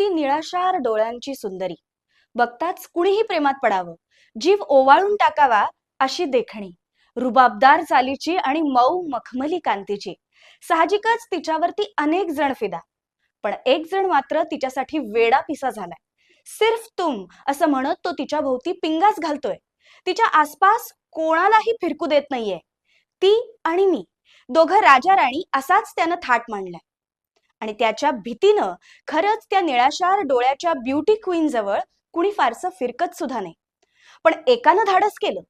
ती निळाशार डोळ्यांची सुंदरी. बघताच कुणीही प्रेमात पडावं. जीव ओवाळून टाकावा अशी देखणी. रुबाबदार चालीची आणि मऊ मखमली कांतीची. साहजिकच तिच्यावरती अनेक जण फिदा. पण एक जण मात्र तिच्यासाठी वेडा पिसा झालाय. सिर्फ तुम असं म्हणत तो तिच्या भोवती पिंगाच घालतोय. तिच्या आसपास कोणालाही फिरकू देत नाहीये. ती आणि मी. दोघं राजा राणी असाच त्यानं थाट मांडलाय. आणि त्याच्या भीतीनं खरंच त्या निळाशार डोळ्याच्या ब्युटी क्वीन जवळ कुणी फारसं फिरकत सुद्धा नाही. पण एकानं धाडस केलं.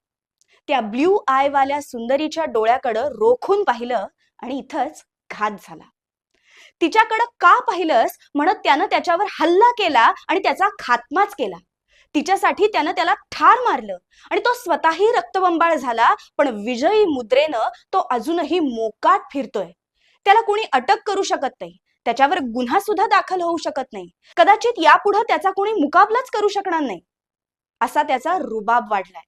त्या ब्ल्यू आय वाल्या सुंदरीच्या डोळ्याकडं रोखून पाहिलं आणि इथंच घात झाला. तिच्याकडं का पाहिलंस म्हणत त्यानं त्याच्यावर हल्ला केला आणि त्याचा खात्माच केला. तिच्यासाठी त्यानं त्याला ठार मारलं आणि तो स्वतःही रक्तबंबाळ झाला पण विजयी मुद्रेनं तो अजूनही मोकाट फिरतोय. त्याला कोणी अटक करू शकत नाही. त्याच्यावर गुन्हा सुद्धा दाखल होऊ शकत नाही. कदाचित यापुढे त्याचा कोणी मुकाबलाच करू शकणार नाही. असा त्याचा रुबाब वाढलाय.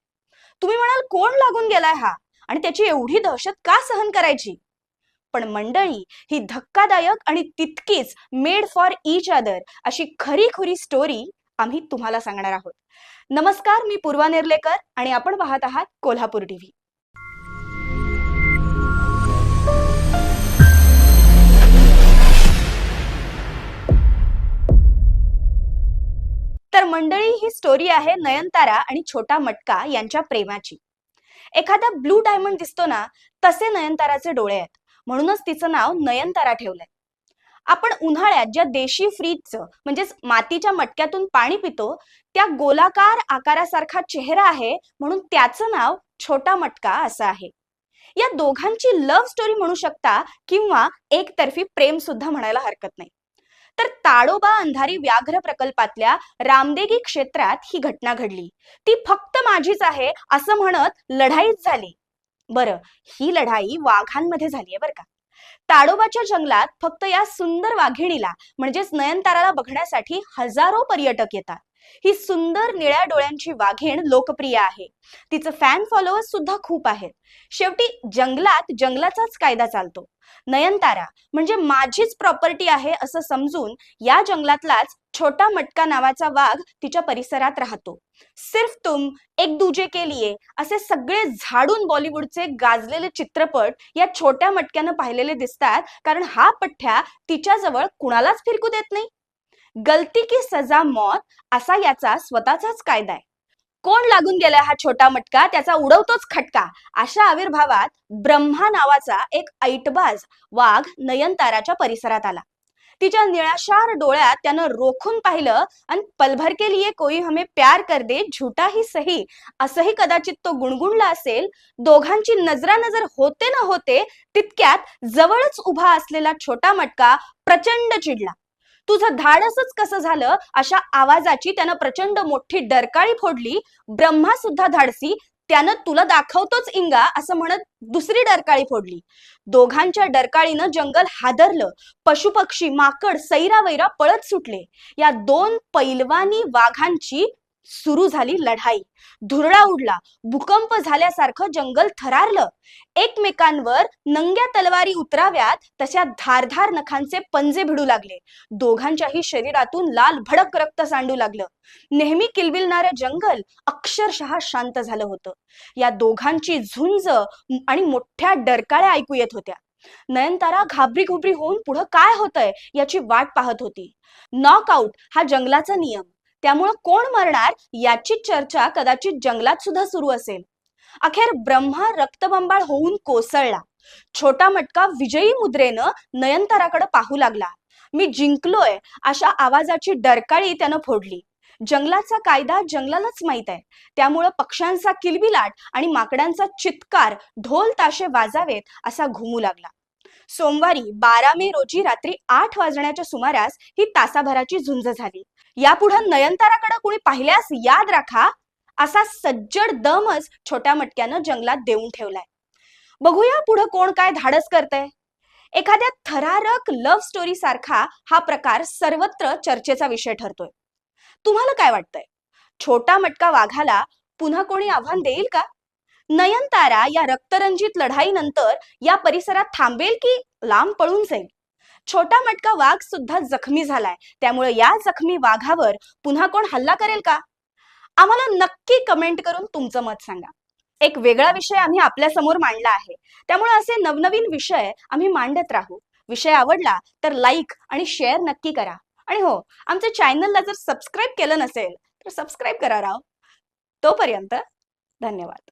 तुम्ही म्हणाल कोण लागून गेलाय हा? आणि त्याची एवढी दहशत का सहन करायची? पण मंडळी ही धक्कादायक आणि तितकीच मेड फॉर इच अदर अशी खरी खुरी स्टोरी आम्ही तुम्हाला सांगणार आहोत. नमस्कार मी पूर्वा नेर्लेकर आणि आपण पाहत आहात कोल्हापूर टीव्ही. मंडळी ही स्टोरी आहे नयनतारा आणि छोटा मटका यांच्या प्रेमाची. एखादा ब्लू डायमंड दिसतो ना तसे नयनताराचे डोळे आहेत. म्हणूनच तिचं नाव नयनतारा ठेवलंय. आपण उन्हाळ्यात ज्या देशी फ्रीजचं म्हणजेच मातीच्या मटक्यातून पाणी पितो त्या गोलाकार आकारासारखा चेहरा आहे म्हणून त्याचं नाव छोटा मटका असं आहे. या दोघांची लव्ह स्टोरी म्हणू शकता किंवा एकतर्फी प्रेम सुद्धा म्हणायला हरकत नाही. तर ताडोबा अंधारी व्याघ्र प्रकल्पातल्या रामदेगी क्षेत्रात ही घटना घडली. ती फक्त माझीच आहे असं म्हणत लढाईच झाली. बरं ही लढाई वाघांमध्ये झालीये बरं का. ताडोबाच्या जंगलात फक्त या सुंदर वाघिणीला म्हणजेच नयनताराला बघण्यासाठी हजारो पर्यटक येतात. ही सुंदर निळ्या डोळ्यांची वाघीण लोकप्रिय आहे. तिचं फॅन फॉलोअर्स सुद्धा खूप आहेत. शेवटी जंगलात जंगलाचाच कायदा चालतो. नयनतारा म्हणजे माझीच प्रॉपर्टी आहे असं समजून या जंगलातलाच छोटा मटका नावाचा वाघ तिच्या परिसरात राहतो. सिर्फ तुम एक दुजे के लिए असे सगळे झाडून बॉलिवूडचे गाजलेले चित्रपट या छोट्या मटक्यानं पाहिलेले दिसतात कारण हा पठ्ठ्या तिच्याजवळ कुणालाच फिरकू देत नाही. गलती की सजा मौत असा याचा स्वतःचाच कायदा आहे. कोण लागून गेलाय हा छोटा मटका? त्याचा उडवतोच खटका. अशा आविर्भावात ब्रह्मा नावाचा एक ऐटबाज वाघ नयनताराच्या परिसरात आला. तिच्या निळाशार डोळ्यात त्यानं रोखून पाहिलं आणि पलभर के लिए कोई हमें प्यार कर दे झुटा ही सही. असंही कदाचित तो गुणगुणला असेल. दोघांची नजरानजर होते न होते तितक्यात जवळच उभा असलेला छोटा मटका प्रचंड चिडला. तुझं धाडसच कसं झालं? अशा आवाजाची त्यानं प्रचंड मोठी डरकाळी फोडली. ब्रह्मा सुद्धा धाडसी. त्यानं तुला दाखवतोच इंगा असं म्हणत दुसरी डरकाळी फोडली. दोघांच्या डरकाळीनं जंगल हादरलं. पशुपक्षी माकड सैरावैरा पळत सुटले. या दोन पैलवानी वाघांची सुरू झाली लढाई. धुरळा उडला. भूकंप झाल्यासारखं जंगल थरारलं. एकमेकांवर नंग्या तलवारी उतराव्यात तशा धारधार नखांचे पंजे भिडू लागले. दोघांच्याही शरीरातून लाल भडक रक्त सांडू लागलं. नेहमी किलबिलणारं जंगल अक्षरशः शांत झालं होतं. या दोघांची झुंज आणि मोठ्या डरकाळ्या ऐकू येत होत्या. नयनतारा घाबरी घुबरी होऊन पुढं काय होतंय याची वाट पाहत होती. नॉकआउट हा जंगलाचा नियम. त्यामुळं कोण मरणार याची चर्चा कदाचित जंगलात सुद्धा सुरू असेल. अखेर ब्रह्मा रक्तबंबाळ होऊन कोसळला. छोटा मटका विजयी मुद्रेनं नयनताराकडे पाहू लागला. मी जिंकलोय अशा आवाजाची डरकाळी त्यानं फोडली. जंगलाचा कायदा जंगलालाच माहीत आहे. त्यामुळं पक्ष्यांचा किलबिलाट आणि माकडांचा चित्कार ढोल ताशे वाजावेत असा घुमू लागला. सोमवारी बारा मे रोजी रात्री आठ वाजण्याच्या सुमारास ही तासाभराची झुंज झाली. यापुढे नयनताराकडे कुणी पाहिल्यास याद राखा असा सज्जड दमच छोट्या मटक्यानं जंगलात देऊन ठेवलाय. बघूया पुढे कोण काय धाडस करतय. एखाद्या थरारक लव्ह स्टोरी सारखा हा प्रकार सर्वत्र चर्चेचा विषय ठरतोय. तुम्हाला काय वाटतंय? छोटा मटका वाघाला पुन्हा कोणी आव्हान देईल का? नयनतारा या रक्तरंजित लढाईनंतर या परिसरात थांबेल की लांब पळून जाईल? छोटा मटका वाघ सुद्धा जखमी झालाय. त्यामुळे या जखमी वाघावर पुन्हा कोण हल्ला करेल का? आम्हाला नक्की कमेंट करून तुमचं मत सांगा. एक वेगळा विषय आम्ही आपल्यासमोर मांडला आहे. त्यामुळे असे नवनवीन विषय आम्ही मांडत राहू. विषय आवडला तर लाईक आणि शेअर नक्की करा. आणि हो आमच्या चॅनलला जर सबस्क्राईब केलं नसेल तर सबस्क्राईब करा राव. तोपर्यंत धन्यवाद.